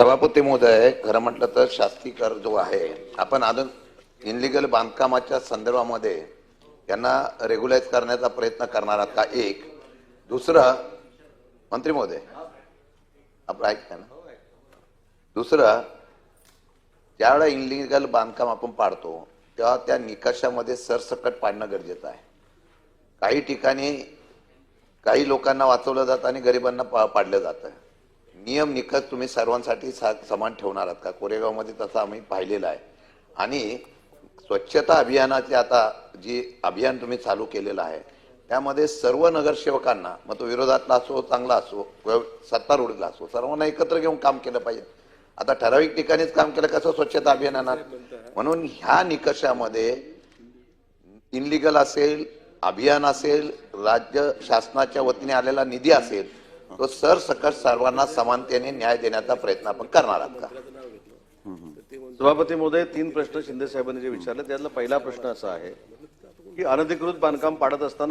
सभापती महोदय खरं म्हटलं तर शास्ती कर जो आहे आपण अजून इनलिगल बांधकामाच्या संदर्भामध्ये त्यांना रेग्युलाइज करण्याचा प्रयत्न करणार आहात का? एक. दुसरं मंत्री महोदय आपण ऐकता ना? दुसरं ज्यावेळा इनलिगल बांधकाम आपण पाडतो तेव्हा त्या निकषामध्ये सरसकट पाडणं गरजेचं आहे. काही ठिकाणी काही लोकांना वाचवलं जातं आणि गरिबांना पा- पाडलं जातं. नियम निकष तुम्ही सर्वांसाठी सा- समान ठेवणार आहात का? कोरेगावमध्ये तसं आम्ही पाहिलेलं आहे. आणि स्वच्छता अभियानाचे आता जी अभियान तुम्ही चालू केलेलं आहे त्यामध्ये सर्व नगरसेवकांना मग तो विरोधातला असो चांगला असो व- सत्तारूढला असो सर्वांना एकत्र घेऊन काम केलं पाहिजे. आता ठराविक ठिकाणीच काम केलं कसं स्वच्छता अभियान आणणार म्हणून ह्या निकषामध्ये इनलिगल असेल अभियान असेल राज्य शासनाच्या वतीने आलेला निधी असेल तो सरसकट सर्वांना समानतेने न्याय देण्याचा प्रयत्न आपण करणार आहात का? सभापती महोदय तीन प्रश्न शिंदे साहेबांनी जे विचारले त्यातला पहिला प्रश्न असा आहे की अनधिकृत बांधकाम पाडत असताना